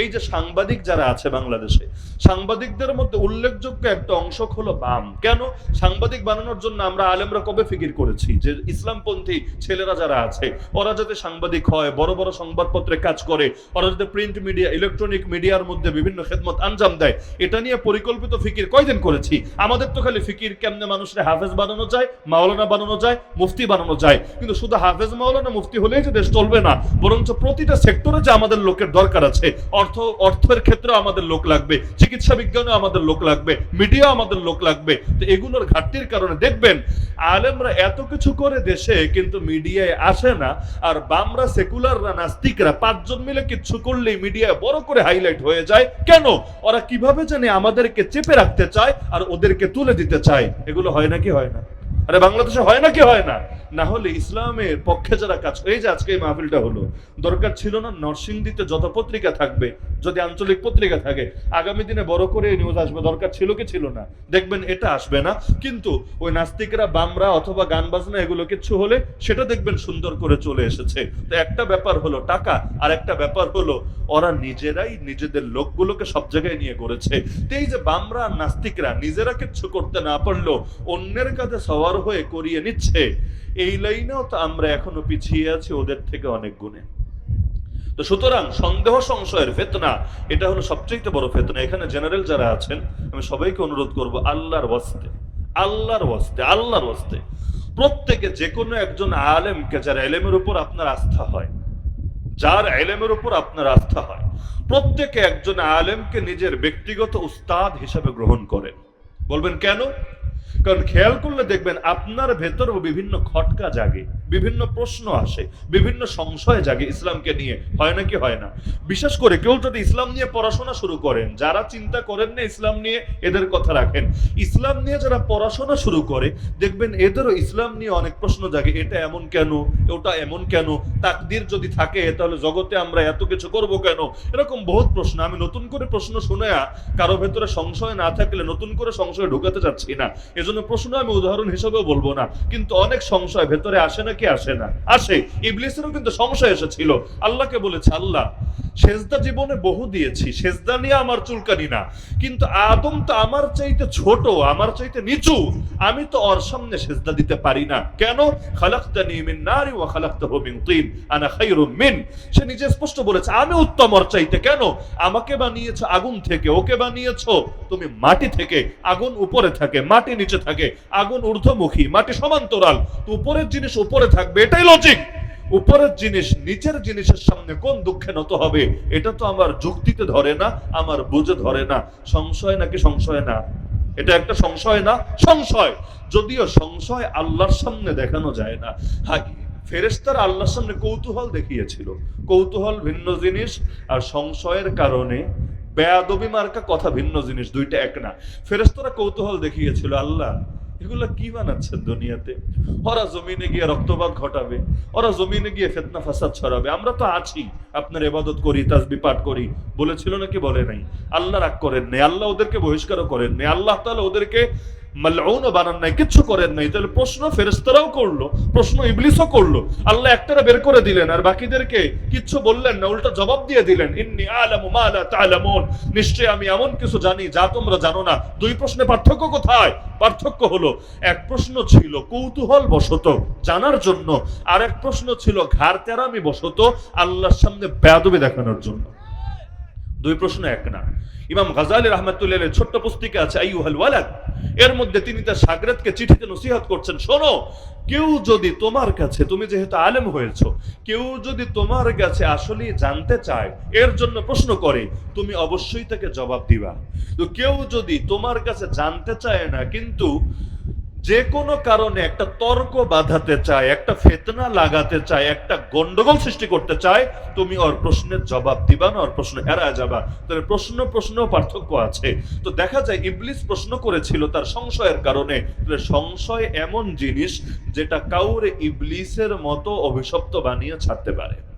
এই যে সাংবাদিক যারা আছে বাংলাদেশে, সাংবাদিকদের মধ্যে উল্লেখযোগ্য একটা অংশ হলো বাম। কেন? সাংবাদিক বানানোর জন্য আমরা আলেমরা কবে ফিকির করেছি? যে ইসলামপন্থী ছেলেরা যারা আছে, ওরা যাতে সাংবাদিক হয়, বড় বড় সংবাদপত্রে কাজ করে, ওরা যাতে প্রিন্ট মিডিয়া ইলেকট্রনিক মিডিয়ার মধ্যে বিভিন্ন খেদমত আঞ্জাম দেয়, এটা নিয়ে পরিকল্পিত ফিকির কয়দিন করেছি? আমাদের তো খালি ফিকির কেমনে মানুষের হাফেজ বানানো যায়, মাওলানা বানানো যায়, মুফতি বানানো যায়। কিন্তু শুধু হাফেজ মাওলানা, মুফতি হলেই যে দেশ চলবে না, বরঞ্চ প্রতিটা সেক্টরে যে আমাদের লোকের দরকার আছে অর্থ, অর্থের ক্ষেত্রে আমাদের লোক লাগবে, চিকিৎসা বিজ্ঞানে আমাদের লোক লাগবে মিডিয়া আমাদের লোক লাগবে। তো এগুলোর ঘাটতির কারণে দেখবেন, আলেমরা এত কিছু করে দেশে, কিন্তু মিডিয়ায় আসে না, আর বামরা সেকুলাররা নাস্তিকরা পাঁচজন মিলে কিছু করলেই মিডিয়ায় বড় করে হাইলাইট হয়ে যায়। কেন? ওরা কীভাবে জানে আমাদেরকে চেপে রাখতে চায় আর ওদেরকে তুলে দিতে চায়? এগুলো হয় নাকি হয় না? আরে বাংলাদেশে হয় নাকি হয় না? না হলে ইসলামের পক্ষে যারা কাজ, এই যে আজকে এই মাহফিলটা হলো দরকার ছিল না, নরসিংদীতে যত পত্রিকা থাকবে, যদি আঞ্চলিক পত্রিকা থাকে, আগামী দিনে বড় করে এই নিউজ আসবে, দরকার ছিল কি ছিল না? দেখবেন এটা আসবে না, কিন্তু ওই নাস্তিকরা বামরা অথবা গান বাজনা এগুলো কিছু হলে সেটা দেখবেন সুন্দর করে চলে এসেছে। তো একটা ব্যাপার হলো টাকা, আর একটা ব্যাপার হলো ওরা নিজেরাই নিজেদের লোকগুলোকে সব জায়গায় নিয়ে করেছে। তো এই যে বামরা আর নাস্তিকরা নিজেরা কিচ্ছু করতে না পারলেও অন্যের কাছে সওয়ার হয়ে করিয়ে নিচ্ছে, এই লাইনেও তো আমরা এখনও পিছিয়ে আছি, ওদের থেকে অনেক গুণে। তো সুতরাং সন্দেহ সংশয়ের ফেতনা, এটা হলো সবচেয়ে বড় ফেতনা। এখানে জেনারেল যারা আছেন, আমি সবাইকে অনুরোধ করব আল্লাহর ওয়াস্তে আল্লাহর ওয়াস্তে আল্লাহর ওয়াস্তে। প্রত্যেকে যে কোনো একজন আলেমকে যার এলেমের উপর আপনার আস্থা হয়, যার এলেমের উপর আপনার আস্থা হয়, প্রত্যেকে একজন আলেমকে নিজের ব্যক্তিগত উস্তাদ হিসাবে গ্রহণ করেন। বলবেন কেন? কারণ খেয়াল করলে দেখবেন আপনার ভেতরেও বিভিন্ন খটকা জাগে, বিভিন্ন প্রশ্ন আসে, বিভিন্ন সংশয় জাগে ইসলামকে নিয়ে। হয় নাকি হয় না? বিশেষ করে কেউ যদি ইসলাম নিয়ে পড়াশোনা শুরু করেন, যারা চিন্তা করেন না ইসলাম নিয়ে, এদের কথা রাখেন। ইসলাম নিয়ে যারা পড়াশোনা শুরু করে, দেখবেন এদেরও ইসলাম নিয়ে অনেক প্রশ্ন জাগে, এটা এমন কেন, ওটা এমন কেন? তাকদির যদি থাকে, তাহলে জগতে আমরা এত কিছু করব কেন? এরকম বহুত প্রশ্ন, আমি নতুন করে প্রশ্ন শুনে, কারও ভেতরে সংশয় না থাকলে নতুন করে সংশয় ঢুকাতে চাচ্ছি না। এজন্য প্রশ্ন আমি উদাহরণ হিসেবেও বলব না। কিন্তু অনেক সংশয় ভেতরে আসে না কি আসে না। আসে। ইবলিসেরও কিন্তু সংশয় এসেছিল। আল্লাহকে বলেছে, আল্লাহ সেজদা জীবনে বহু দিয়েছি, সেজদা নিয়ে আমার চুলকানি না। কিন্তু আদম তো আমার চাইতে ছোট, আমার চাইতে নিচু। আমি তো ওর সামনে সেজদা দিতে পারি না। কেন? খালাকতানি মিন তিন, আনা মিন। সে নিজে স্পষ্ট বলেছে, আমি উত্তম ওর চাইতে। কেন? আমাকে বানিয়েছো আগুন থেকে, ওকে বানিয়েছো? তুমি মাটি থেকে, আগুন উপরে থাকে, মাটি নিচে থাকে, আগুন ঊর্ধ্বমুখী, মাটি সমান্তরাল। উপরের জিনিস উপরে থাকবে, এটাই লজিক উপরের জিনিস, নিচের জিনিসের সামনে কোন দুঃখে নত হবে, এটা তো আমার যুক্তিতে ধরে না, আমার বুঝে ধরে না। সংশয় নাকি সংশয় না? এটা একটা সংশয় না? সংশয়। যদিও সংশয় আল্লাহর সামনে দেখানো যায় না। ফেরেস্তার আল্লাহর সামনে কৌতূহল দেখিয়েছিল। কৌতূহল ভিন্ন জিনিস, আর সংশয়ের কারণে বেয়াদবি মার্কা কথা ভিন্ন জিনিস, দুইটা এক না। ফেরেস্তারা কৌতূহল দেখিয়েছিল, আল্লাহ এগুলো কি বানাচ্ছেন দুনিয়াতে? ওরা জমিনে গিয়ে রক্তপাত ঘটাবে, ওরা জমিনে গিয়ে ফেতনা ফাসাদ ছড়াবে। আমরা তো আছি, আপনার এবাদত করি তাজবি পাঠ করি। বলেছিল নাকি? বলে নাই। আল্লাহ রাগ করেন নাই, আল্লাহ ওদেরকে বহিষ্কারও করেন নাই। আল্লাহ তাহলে ওদেরকে মাল্লাউনও বানান নাই, কিচ্ছু করেন নাই। তাহলে প্রশ্ন ফেরেস্তারাও করল, প্রশ্ন ইবলিসও করল। আল্লাহ একটারা বের করে দিলেন, আর বাকিদেরকে কিচ্ছু বললেন না, উল্টা জবাব দিয়ে দিলেন, ইন্নি আলামু মা লা তা'লামুন নিশ্চয় আমি এমন কিছু জানি যা তোমরা জানো না। দুই প্রশ্নে পার্থক্য কোথায়? পার্থক্য হলো, এক প্রশ্ন ছিল কৌতূহল বশত জানার জন্য। আর এক প্রশ্ন ছিল ঘাড় তেরামি বশত, আল্লাহর সামনে বেয়াদবি দেখানোর জন্য। দুই প্রশ্ন এক না। ইমাম গাজালি রহমতুল্লাহ ছোট্ট পুস্তিকা আছে, আইয়ুহাল ওয়ালাদ। এর মধ্যে তিনি তার সাগরেদকে চিঠিতে নসিহত করছেন, শোনো, কেউ যদি তোমার কাছে তুমি যেহেতু আলেম হয়েছো, কেউ যদি তোমার কাছে আসলে জানতে চায়, এর জন্য প্রশ্ন করে, তুমি অবশ্যই তাকে জবাব দিবা। তো কেউ যদি তোমার কাছে জানতে চায় না, কিন্তু যে কোনো কারণে একটা তর্ক বাঁধাতে চায়, একটা ফেতনা লাগাতে চায়, একটা গন্ডগোল সৃষ্টি করতে চায়, তুমি ওর প্রশ্নের জবাব দিবা না, ওর প্রশ্ন এড়া যাবা। তাহলে প্রশ্ন প্রশ্ন পার্থক্য আছে। তো দেখা যায় ইবলিস প্রশ্ন করেছিল তার সংশয়ের কারণে। তাহলে সংশয় এমন জিনিস যেটা কাউরে ইবলিসের মতো অভিশপ্ত বানিয়ে ছাড়তে পারে।